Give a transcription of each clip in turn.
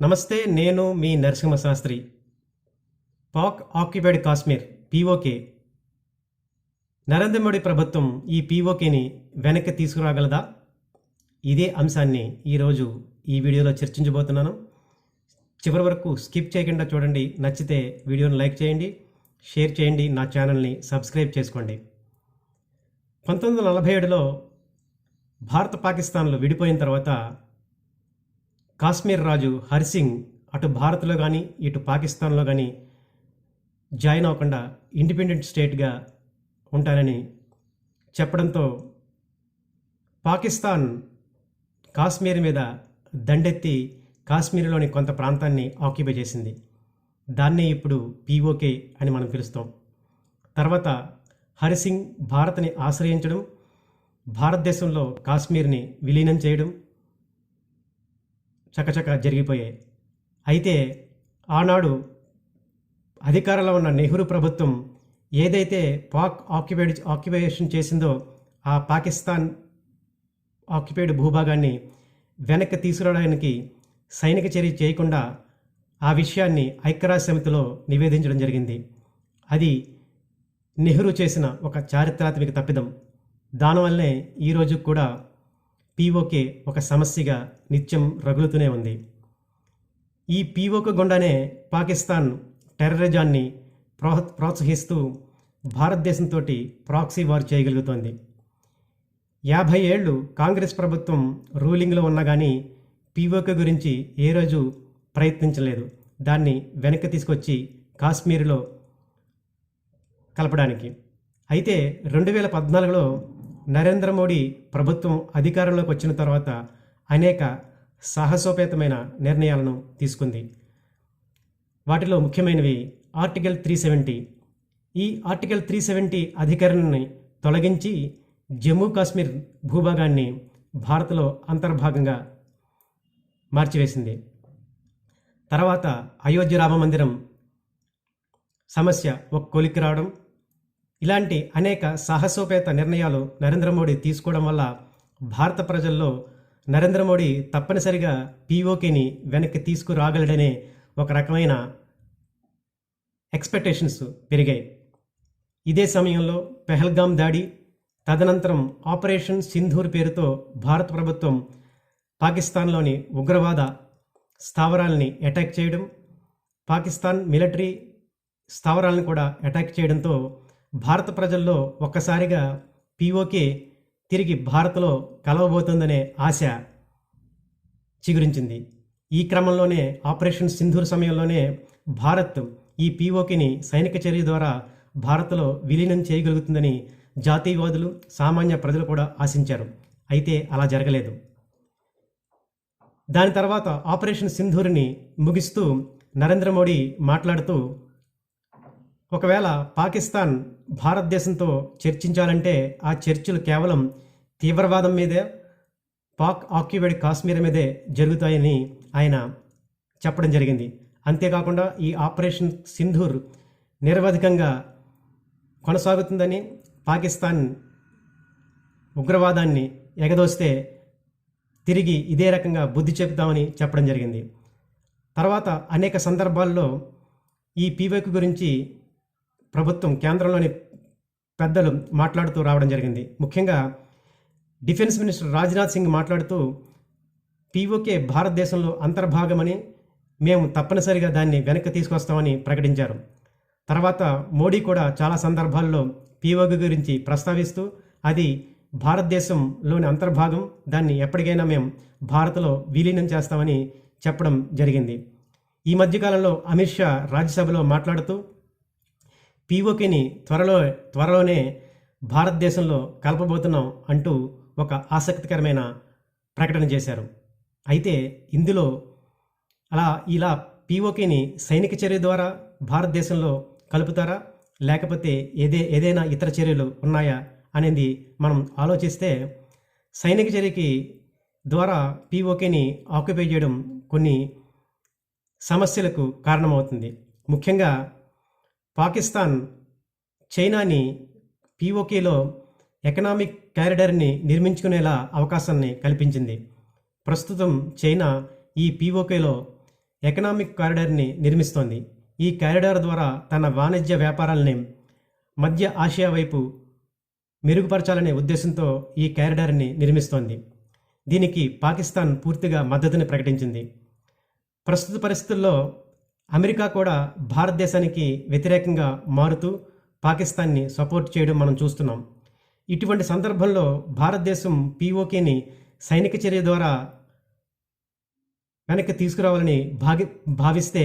నమస్తే నేను మీ నరసింహ శాస్త్రి పాక్ ఆక్యుపైడ్ కాశ్మీర్ పీఓకే నరేంద్ర మోడీ ప్రభుత్వం ఈ పీఓకేని వెనక్కి తీసుకురాగలదా? ఇదే అంశాన్ని ఈరోజు ఈ వీడియోలో చర్చించబోతున్నాను. చివరి వరకు స్కిప్ చేయకుండా చూడండి నచ్చితే వీడియోని లైక్ చేయండి షేర్ చేయండి నా ఛానల్ని సబ్స్క్రైబ్ చేసుకోండి. పంతొమ్మిది వందల నలభై ఏడులో భారత పాకిస్తాన్లు విడిపోయిన తర్వాత కాశ్మీర్ రాజు హర్సింగ్ అటు భారత్లో కానీ ఇటు పాకిస్తాన్లో కానీ జాయిన్ అవ్వకుండా ఇండిపెండెంట్ స్టేట్గా ఉంటానని చెప్పడంతో పాకిస్తాన్ కాశ్మీర్ మీద దండెత్తి కాశ్మీర్లోని కొంత ప్రాంతాన్ని ఆక్యుపై చేసింది. దాన్నే ఇప్పుడు పీఓకే అని మనం పిలుస్తాం. తర్వాత హరిసింగ్ భారత్ని ఆశ్రయించడం భారతదేశంలో కాశ్మీర్ని విలీనం చేయడం చకచక జరిగిపోయాయి. అయితే ఆనాడు అధికారంలో ఉన్న నెహ్రూ ప్రభుత్వం ఏదైతే పాక్ ఆక్యుపైడ్ ఆక్యుపేషన్ చేసిందో ఆ పాకిస్తాన్ ఆక్యుపైడ్ భూభాగాన్ని వెనక్కి తీసుకురావడానికి సైనిక చర్య చేయకుండా ఆ విషయాన్ని ఐక్యరాజ్య సమితిలో నివేదించడం జరిగింది. అది నెహ్రూ చేసిన ఒక చారిత్రాత్మక తప్పిదం. దానివల్లనే ఈరోజు కూడా పీఓకే ఒక సమస్యగా నిత్యం రగులుతూనే ఉంది. ఈ పీఓకే గుండానే పాకిస్తాన్ టెర్రరిజాన్ని ప్రో ప్రోత్సహిస్తూ భారతదేశంతో ప్రాక్సీ వార్ చేయగలుగుతోంది. యాభై ఏళ్ళు కాంగ్రెస్ ప్రభుత్వం రూలింగ్లో ఉన్నా కానీ పీఓకే గురించి ఏ రోజు ప్రయత్నించలేదు. దాన్ని వెనక్కి తీసుకొచ్చి కాశ్మీర్లో కలపడానికి. అయితే రెండు వేల పద్నాలుగులో నరేంద్ర మోడీ ప్రభుత్వం అధికారంలోకి వచ్చిన తర్వాత అనేక సాహసోపేతమైన నిర్ణయాలను తీసుకుంది. వాటిలో ముఖ్యమైనవి ఆర్టికల్ త్రీ సెవెంటీ. ఈ ఆర్టికల్ త్రీ సెవెంటీ అధికరణని తొలగించి జమ్మూ కాశ్మీర్ భూభాగాన్ని భారత్లో అంతర్భాగంగా మార్చివేసింది. తర్వాత అయోధ్య రామ మందిరం సమస్య ఒక కొలిక్కి రావడం ఇలాంటి అనేక సాహసోపేత నిర్ణయాలు నరేంద్ర మోడీ తీసుకోవడం వల్ల భారత ప్రజల్లో నరేంద్ర మోడీ తప్పనిసరిగా పీఓకేని వెనక్కి తీసుకురాగలడనే ఒక రకమైన ఎక్స్పెక్టేషన్స్ పెరిగాయి. ఇదే సమయంలో పెహల్గాం దాడి తదనంతరం ఆపరేషన్ సింధూర్ పేరుతో భారత ప్రభుత్వం పాకిస్తాన్లోని ఉగ్రవాద స్థావరాలని అటాక్ చేయడం పాకిస్తాన్ మిలిటరీ స్థావరాలను కూడా అటాక్ చేయడంతో భారత ప్రజల్లో ఒక్కసారిగా పీఓకే తిరిగి భారత్లో కలవబోతోందనే ఆశ చిగురించింది. ఈ క్రమంలోనే ఆపరేషన్ సింధూర్ సమయంలోనే భారత్ ఈ పీఓకేని సైనిక చర్య ద్వారా భారత్లో విలీనం చేయగలుగుతుందని జాతీయవాదులు సామాన్య ప్రజలు కూడా ఆశించారు. అయితే అలా జరగలేదు. దాని తర్వాత ఆపరేషన్ సింధూర్ని ముగిస్తూ నరేంద్ర మోడీ మాట్లాడుతూ ఒకవేళ పాకిస్తాన్ భారతదేశంతో చర్చించాలంటే ఆ చర్చలు కేవలం తీవ్రవాదం మీదే పాక్ ఆక్యుపైడ్ కాశ్మీర్ మీదే జరుగుతాయని ఆయన చెప్పడం జరిగింది. అంతేకాకుండా ఈ ఆపరేషన్ సింధూర్ నిరవధికంగా కొనసాగుతుందని పాకిస్తాన్ ఉగ్రవాదాన్ని ఎగదోస్తే తిరిగి ఇదే రకంగా బుద్ధి చెబుతామని చెప్పడం జరిగింది. తర్వాత అనేక సందర్భాల్లో ఈ పీవైకు గురించి ప్రభుత్వం కేంద్రంలోని పెద్దలు మాట్లాడుతూ రావడం జరిగింది. ముఖ్యంగా డిఫెన్స్ మినిస్టర్ రాజ్నాథ్ సింగ్ మాట్లాడుతూ పీఓకే భారతదేశంలో అంతర్భాగమని మేము తప్పనిసరిగా దాన్ని వెనక్కి తీసుకొస్తామని ప్రకటించారు. తర్వాత మోడీ కూడా చాలా సందర్భాల్లో పీఓకే గురించి ప్రస్తావిస్తూ అది భారతదేశంలోని అంతర్భాగం దాన్ని ఎప్పటికైనా మేము భారత్లో విలీనం చేస్తామని చెప్పడం జరిగింది. ఈ మధ్యకాలంలో అమిత్ షా రాజ్యసభలో మాట్లాడుతూ పీఓకేని త్వరలో త్వరలోనే భారతదేశంలో కలపబోతున్నాం అంటూ ఒక ఆసక్తికరమైన ప్రకటన చేశారు. అయితే ఇందులో అలా ఇలా పీఓకేని సైనిక చర్య ద్వారా భారతదేశంలో కలుపుతారా? లేకపోతే ఏదే ఏదైనా ఇతర చర్యలు ఉన్నాయా? అనేది మనం ఆలోచిస్తే సైనిక చర్యకి ద్వారా పీఓకేని ఆక్యుపై చేయడం కొన్ని సమస్యలకు కారణమవుతుంది. ముఖ్యంగా పాకిస్తాన్ చైనాని పీఓకేలో ఎకనామిక్ క్యారిడర్ని నిర్మించుకునేలా అవకాశాన్ని కల్పించింది. ప్రస్తుతం చైనా ఈ పీఓకేలో ఎకనామిక్ కారిడార్ని నిర్మిస్తోంది. ఈ కారిడార్ ద్వారా తన వాణిజ్య వ్యాపారాలని మధ్య ఆసియా వైపు మెరుగుపరచాలనే ఉద్దేశంతో ఈ కారిడార్ని నిర్మిస్తోంది. దీనికి పాకిస్తాన్ పూర్తిగా మద్దతుని ప్రకటించింది. ప్రస్తుత పరిస్థితుల్లో అమెరికా కూడా భారతదేశానికి వ్యతిరేకంగా మారుతూ పాకిస్తాన్ని సపోర్ట్ చేయడం మనం చూస్తున్నాం. ఇటువంటి సందర్భంలో భారతదేశం పీఓకేని సైనిక చర్య ద్వారా వెనక్కి తీసుకురావాలని భాగి భావిస్తే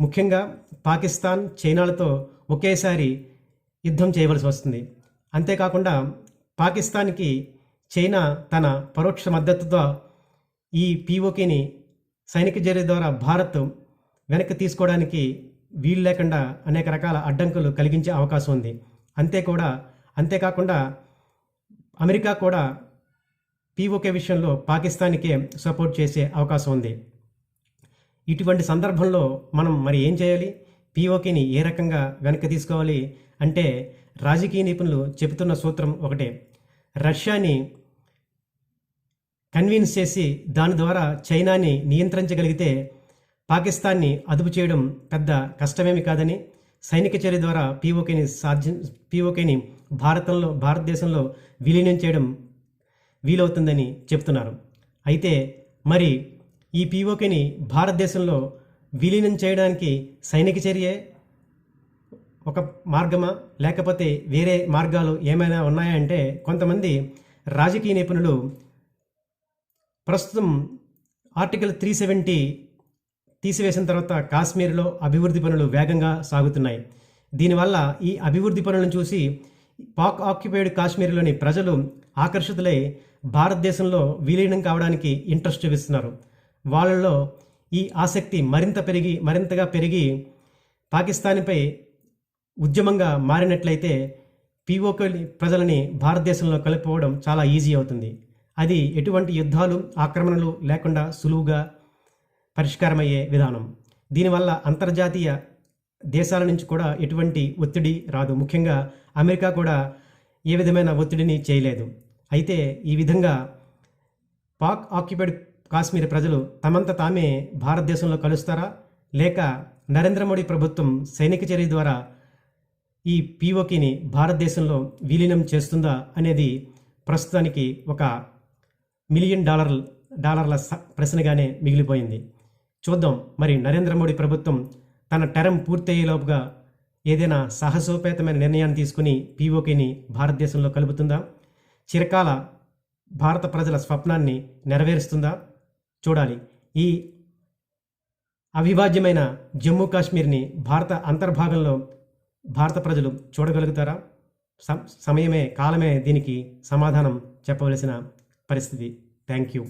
ముఖ్యంగా పాకిస్తాన్ చైనాలతో ఒకేసారి యుద్ధం చేయవలసి వస్తుంది. అంతేకాకుండా పాకిస్తాన్కి చైనా తన పరోక్ష మద్దతుతో ఈ పీఓకేని సైనిక చర్య ద్వారా భారత్ వెనక్కి తీసుకోవడానికి వీలు లేకుండా అనేక రకాల అడ్డంకులు కలిగించే అవకాశం ఉంది. అంతే కూడా అంతేకాకుండా అమెరికా కూడా పీఓకే విషయంలో పాకిస్తాన్కే సపోర్ట్ చేసే అవకాశం ఉంది. ఇటువంటి సందర్భంలో మనం మరి ఏం చేయాలి? పీఓకేని ఏ రకంగా వెనక్కి తీసుకోవాలి? అంటే రాజకీయ నిపుణులు చెబుతున్న సూత్రం ఒకటే. రష్యాని కన్విన్స్ చేసి దాని ద్వారా చైనాని నియంత్రించగలిగితే పాకిస్తాన్ని అదుపు చేయడం పెద్ద కష్టమేమి కాదని సైనిక చర్య ద్వారా పీఓకేని సాధ్యం పీఓకేని భారతంలో భారతదేశంలో విలీనం చేయడం వీలవుతుందని చెప్తున్నారు. అయితే మరి ఈ పీఓకేని భారతదేశంలో విలీనం చేయడానికి సైనిక చర్యే ఒక మార్గమా? లేకపోతే వేరే మార్గాలు ఏమైనా ఉన్నాయా అంటే కొంతమంది రాజకీయ నిపుణులు ప్రస్తుతం ఆర్టికల్ త్రీ సెవెంటీ తీసివేసిన తర్వాత కాశ్మీర్లో అభివృద్ధి పనులు వేగంగా సాగుతున్నాయి. దీనివల్ల ఈ అభివృద్ధి పనులను చూసి పాక్ ఆక్యుపైడ్ కాశ్మీర్లోని ప్రజలు ఆకర్షితులై భారతదేశంలో విలీనం కావడానికి ఇంట్రెస్ట్ చూపిస్తున్నారు. వాళ్ళలో ఈ ఆసక్తి మరింత పెరిగి మరింతగా పెరిగి పాకిస్తాన్పై ఉద్యమంగా మారినట్లయితే పీఓకే ప్రజలని భారతదేశంలో కలుపుకోవడం చాలా ఈజీ అవుతుంది. అది ఎటువంటి యుద్ధాలు ఆక్రమణలు లేకుండా సులువుగా పరిష్కారమయ్యే విధానం. దీనివల్ల అంతర్జాతీయ దేశాల నుంచి కూడా ఎటువంటి ఒత్తిడి రాదు. ముఖ్యంగా అమెరికా కూడా ఏ విధమైన ఒత్తిడిని చేయలేదు. అయితే ఈ విధంగా పాక్ ఆక్యుపైడ్ కాశ్మీర్ ప్రజలు తమంత తామే భారతదేశంలో కలుస్తారా? లేక నరేంద్ర మోడీ ప్రభుత్వం సైనిక చర్య ద్వారా ఈ పీఓకిని భారతదేశంలో విలీనం చేస్తుందా అనేది ప్రస్తుతానికి ఒక మిలియన్ డాలర్ డాలర్ల స- ప్రశ్నగానే మిగిలిపోయింది. చూద్దాం. మరి నరేంద్ర మోడీ ప్రభుత్వం తన టర్మ్ పూర్తయ్యేలోపుగా ఏదైనా సాహసోపేతమైన నిర్ణయాన్ని తీసుకుని పీఓకేని భారతదేశంలో కలుపుతుందా? చిరకాల భారత ప్రజల స్వప్నాన్ని నెరవేరుస్తుందా? చూడాలి. ఈ అవిభాజ్యమైన జమ్మూ కాశ్మీర్ని భారత అంతర్భాగంలో భారత ప్రజలు చూడగలుగుతారా? సమయమే కాలమే దీనికి సమాధానం చెప్పవలసిన పరిస్థితి. Thank you